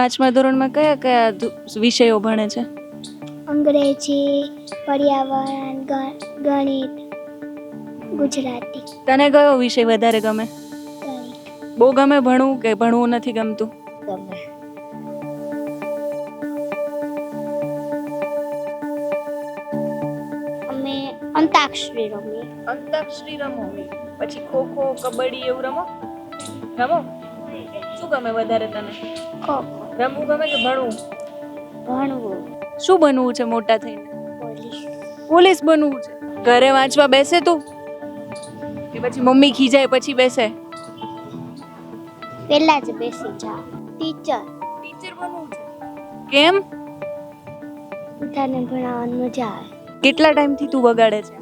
પાંચમા ધોરણમાં કયા કયા વિષયો ભણે છે? અંગ્રેજી પર્યાવરણ ગણિત ગુજરાતી. તને કયો વિષય વધારે ગમે? બહુ ગમે ભણવું કે ભણવું નથી ગમતું? ગમે. અમે અંતાક્ષરી રમીએ. અંતાક્ષરી રમો? પછી ખો ખો કબડ્ડી એવું રમો? રમો? શું ગમે વધારે તને? ખો. રમવું ગમે કે ભણવું? ભણવું. શું બનવું છે મોટા થઈને? પોલીસ. પોલીસ બનવું છે. ઘરે વાંચવા બેસે તું? કે પછી મમ્મી ખીજાય પછી બેસે? પહેલા જ બેસી જા. ટીચર. ટીચર બનવું છે. કેમ? બધાને ભણાવવાની મજા આવે. કેટલા ટાઈમથી તું વગાડે છે?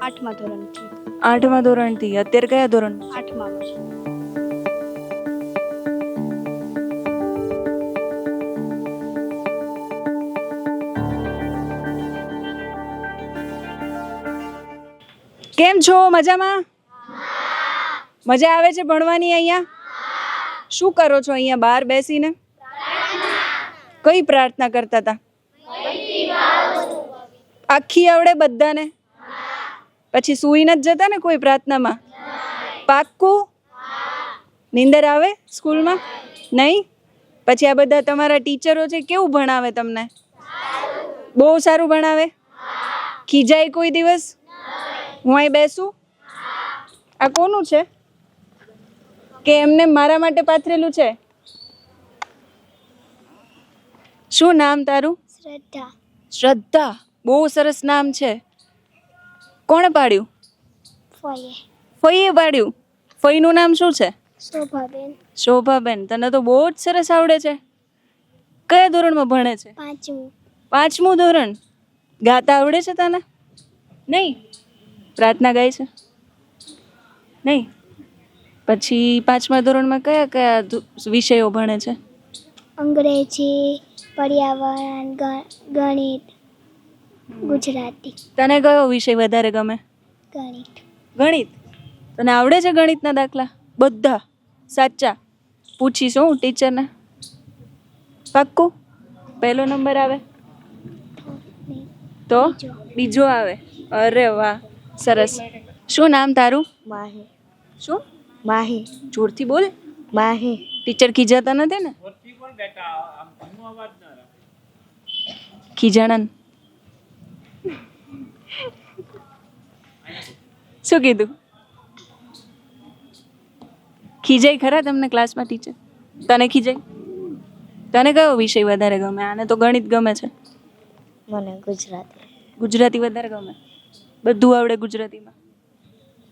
આઠમા ધોરણથી. આઠમા ધોરણથી. અત્યારે કયા ધોરણ આઠમા કેમ છો? મજામાં? મજા આવે છે ભણવાની અહીંયા? શું કરો છો અહીંયા બહાર બેસીને? કઈ પ્રાર્થના કરતા હતા? આખી આવડે બધાને? પછી સુઈ નથી જતા ને કોઈ પ્રાર્થનામાં? પાક્કું? નીંદર આવે સ્કૂલમાં? નહીં? પછી આ બધા તમારા ટીચરો છે, કેવું ભણાવે તમને? બહુ સારું ભણાવે? ખીજાય કોઈ દિવસ? હું અહીં બેસું? આ કોનું છે? કે એમને મારા માટે પાથરેલું છે? શું નામ તારું? શ્રદ્ધા. શ્રદ્ધા. બહુ સરસ નામ છે. કોણે પાડ્યું? ફોયે ફઈએ પાડ્યું. ફઈનું નામ શું છે? શોભાબેન. શોભાબેન. તને તો બહુ જ સરસ આવડે છે. કયા ધોરણમાં ભણે છે? પાંચમું. પાંચમું ધોરણ. ગાતા આવડે છે તને? નહીં. પ્રાર્થના ગાય છે? નહીં? પછી પાંચમા ધોરણમાં કયા કયા વિષયો ભણે છે? અંગ્રેજી પર્યાવરણ ગણિત ગુજરાતી. તને કયો વિષય વધારે ગમે? ગણિત. ગણિત? તને આવડે છે ગણિતના દાખલા? બધા? સાચા? પૂછીશ હું ટીચરને. પાક્કું? પહેલો નંબર આવે? તો બીજો આવે? અરે વાહ. સરસ. શું નામ તારું? માહી. શું? માહી. જોરથી બોલ. માહી. ટીચર ખીજાતા નથી ને? ખીજાણન. શું કીધું? ખીજાય ખરા તમને ક્લાસમાં ટીચર તને ખીજાય? તને કયો વિષય વધારે ગમે? આને તો ગણિત ગમે છે. મને ગુજરાતી. ગુજરાતી વધારે ગમે? બધું આવડે ગુજરાતીમાં.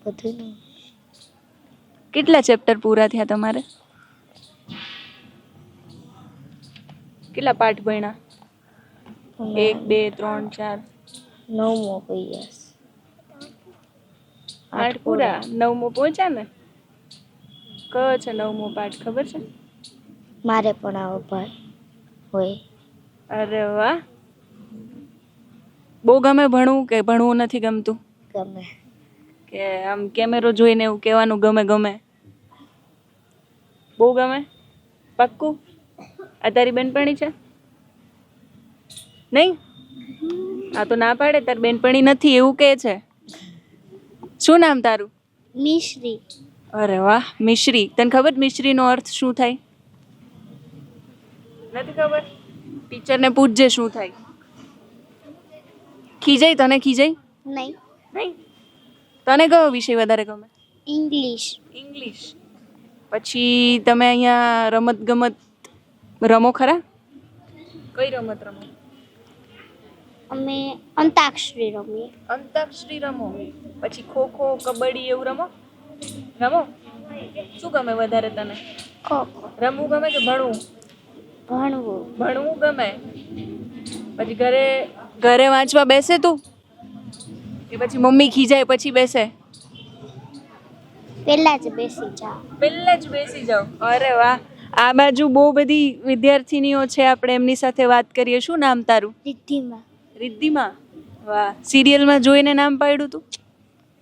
બધું કેટલા ચેપ્ટર પૂરા થયા તમારે? કેટલા પાઠ ભણ્યા? એક બે ત્રણ ચાર. નવમો પૈયાસ આઠ પૂરા? નવમો પહોંચ્યા ને? કયો છે નવમો પાઠ ખબર છે? મારે પણ આવો ભાઈ હોય. અરે વાહ. બહુ ગમે ભણવું કે ભણવું નથી ગમતું? ગમે. કે આમ કેમેરો જોઈને એવું કહેવાનું ગમે ગમે? બહુ ગમે? પાક્કું? આ તારી બેનપણી છે? નહીં? આ તો ના પાડે તારી બેનપણી નથી એવું કહે છે. શું નામ તારું? મિશ્રી. અરે વાહ મિશ્રી. તને ખબર મિશ્રીનો અર્થ શું થાય? નથી ખબર? ટીચરને પૂછજે શું થાય. ખીજાય? તને ખીજાઈ નહીં. નહીં? તને કયો વિષય વધારે ગમે? ઇંગ્લિશ. ઇંગ્લિશ. પછી તમે અહીંયા રમત ગમત રમો ખરા? કઈ રમત રમો? અમે અંતાક્ષરી રમીએ. અંતાક્ષરી રમો. પછી ખો ખો કબડ્ડી એવું રમો? રમો? શું ગમે વધારે તને? ખો. રમવું ગમે કે ભણવું? ભણવું. ભણવું ગમે. પછી ઘરે ઘરે વાંચવા બેસે તું? કે પછી મમ્મી ખીજાય પછી બેસે? પહેલા જ બેસી જાઓ. પહેલા જ બેસી જાઓ? અરે વાહ. આ બાજુ બહુ બધી વિદ્યાર્થીનીઓ છે. આપણે એમની સાથે વાત કરીએ. શું નામ તારું? રિદ્ધિમાં. રિદ્ધિમાં? વાહ. સિરિયલમાં જોઈને નામ પાડ્યું તું?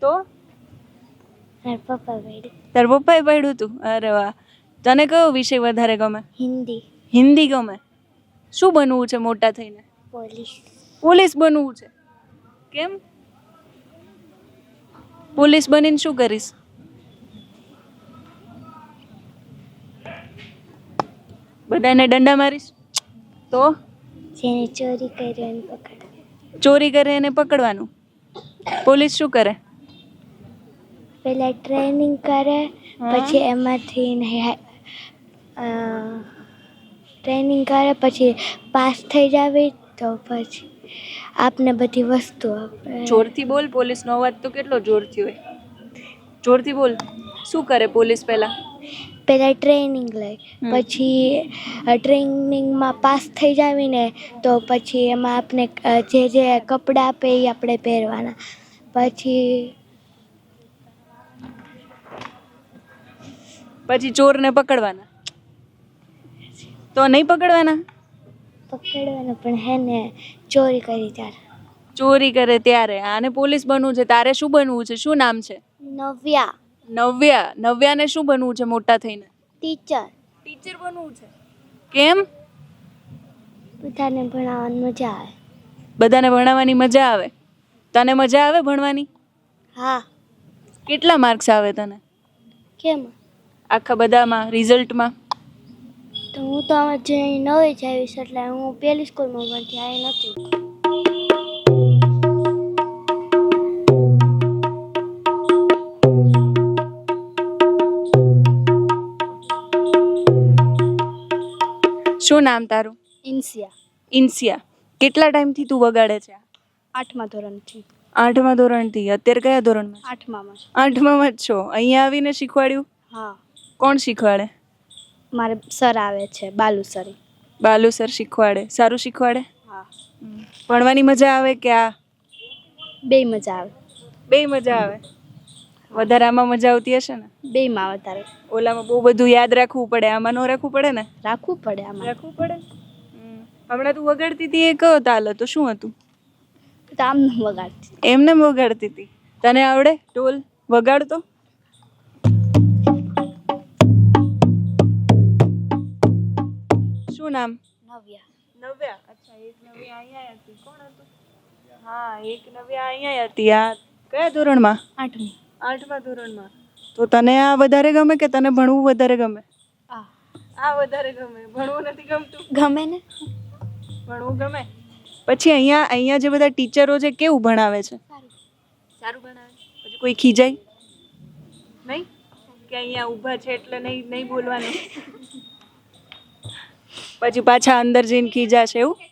તો? તાર પપ્પાએ પાડ્યું તું? અરે વાહ. તને કયો વિષય વધારે ગમે? હિન્દી. હિન્દી ગમે? શું બનવું છે મોટા થઈને? પોલીસ. પોલીસ બનવું છે. કેમ? પોલીસ બનીને શું કરીશ? બધાને દંડા મારીશ? તો? જેને ચોરી કરી એને પકડ. ચોરી કરે એને પકડવાનું. પોલીસ શું કરે? પહેલા ટ્રેનિંગ કરે પછી એમાંથી ટ્રેનિંગ કરે પછી પાસ થઈ જાવી તો પછી આપને બધી વસ્તુ આપે. જોરથી બોલ પોલીસનો અવાજ તો કેટલો જોરથી હોય. જોરથી બોલ શું કરે પોલીસ પહેલા? પહેલાં ટ્રેનિંગ લે પછી ટ્રેનિંગમાં પાસ થઈ જાવીને તો પછી એમાં આપણે જે જે કપડાં આપે એ આપણે પહેરવાના. પછી પછી ચોરને પકડવાના? તો નહીં પકડવાના? પકડવાના પણ હે ને ચોરી કરી ત્યારે. ચોરી કરે ત્યારે. આને પોલીસ બનવું છે. તારે શું બનવું છે? શું નામ છે? નવ્યા. નવ્યા. નવ્યાને શું બનવું છે મોટા થઈને? ટીચર. ટીચર બનવું છે. કેમ? બધાને ભણાવવાની મજા આવે. બધાને ભણાવવાની મજા આવે? તને મજા આવે ભણવાની? હા. કેટલા માર્ક્સ આવે તને? કેમ? આખા બધામાં રિઝલ્ટમાં તો હું તો આમાં જે નવી જ આવીશ એટલે હું પહેલી સ્કૂલમાં ભણતી આવી નથી. શું નામ તારું? ઇન્સિયા. ઇન્સિયા. કેટલા ટાઈમથી તું વગાડે છે? આઠમા ધોરણથી. આઠમા ધોરણથી. અત્યારે કયા ધોરણમાં? આઠમામાં આઠમામાં જ છો. અહીંયા આવીને શીખવાડ્યું? હા. કોણ શીખવાડે? મારે સર આવે છે બાલુ સર. બાલુ સર શીખવાડે. સારું શીખવાડે? હા. ભણવાની મજા આવે કે આ? બે મજા આવે. બે મજા આવે? વધારે આમાં મજા આવતી હશે ને? બેમાં વધારે. ઓલામાં બહુ બધું યાદ રાખવું પડે. આમાં ન રાખવું પડે ને? રાખવું પડે આમાં. રાખવું પડે? હમણાં તું વગાડતી હતી એ કયો તાલ હતો? શું હતું? તો આમ ન વગાડતી. એમને વગાડતી હતી. તને આવડે? ઢોલ? વગાડતો? શું નામ? નવ્યા. નવ્યા? અચ્છા એક નવ્યા અહીંયા હતી. કોણ હતું? હા એક નવ્યા અહીંયા હતી. આ કયા ધોરણમાં? આઠમી. આઠમા ધોરણમાં. તો તને આ વધારે ગમે કે તને ભણવું વધારે ગમે? આ. આ વધારે ગમે. ભણવું નથી ગમતું? ગમે ને? ભણવું ગમે? પછી અહીંયા અહીંયા જે બધા ટીચરો છે કેવું ભણાવે છે? સારું. સારું ભણાવે. પછી કોઈ ખીજાય? નહીં? કે અહીંયા ઊભા છે એટલે નહીં નહીં બોલવાનું? પછી પાછા અંદર જઈને ખીજાશે એવું?